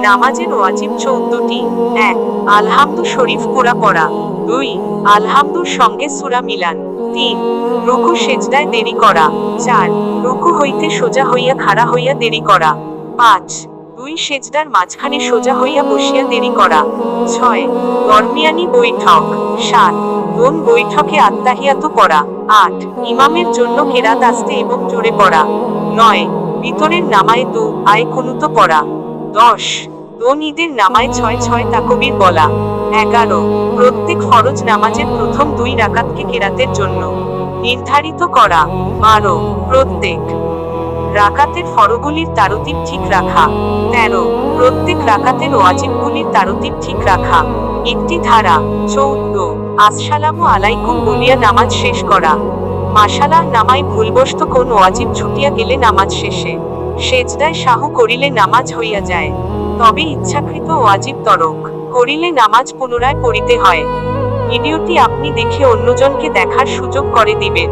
নামাজের ওয়াজিব চৌদ্দটি। এক, আলহামদু শরীফ পুরা পড়া। দুই, আলহামদুর সঙ্গে সুরা মিলান। তিন, রুকু সেজদায় দেরি করা। চার, রুকু হইতে সোজা হইয়া খাড়া হইয়া দেরি করা। পাঁচ, দুই সেজদার মাঝখানে সোজা হইয়া বসিয়া দেরি করা। ছয়, দরমিয়ানি বৈঠক। সাত দোন বৈঠকে আত্মাহিয়াত করা। আট, ইমামের জন্য কেরাত আসতে এবং জোরে পড়া। নয় ভিতরের নামায় দু, আয় কুনুত পড়া। দশ। দোন ঈদের নামায় ছয় ছয় তাকবির বলা। এগারো। প্রত্যেক ফরজ নামাজের প্রথম দুই রাকাতকে কেরাতের জন্য। নির্ধারিত করা। বারো। প্রত্যেক রাকাতের ফরগুলির তারতিব ঠিক রাখা। তেরো। প্রত্যেক রাকাতের ওয়াজিবগুলির তারতিব ঠিক রাখা। একটি ধারা। চৌদ্দ। আসসালামু আলাইকুম বলিয়া নামাজ শেষ করা। মাসালার নামায় ভুলবশত কোন ওয়াজিব ছুটিয়া গেলে নামাজ শেষে। সেজদায় সাহু করিলে নামাজ হইয়া যায়, তবে ইচ্ছাকৃত ওয়াজিব তরক, করিলে নামাজ পুনরায় পড়িতে হয়। ভিডিওটি আপনি দেখে অন্যজনকে দেখার সুযোগ করে দিবেন।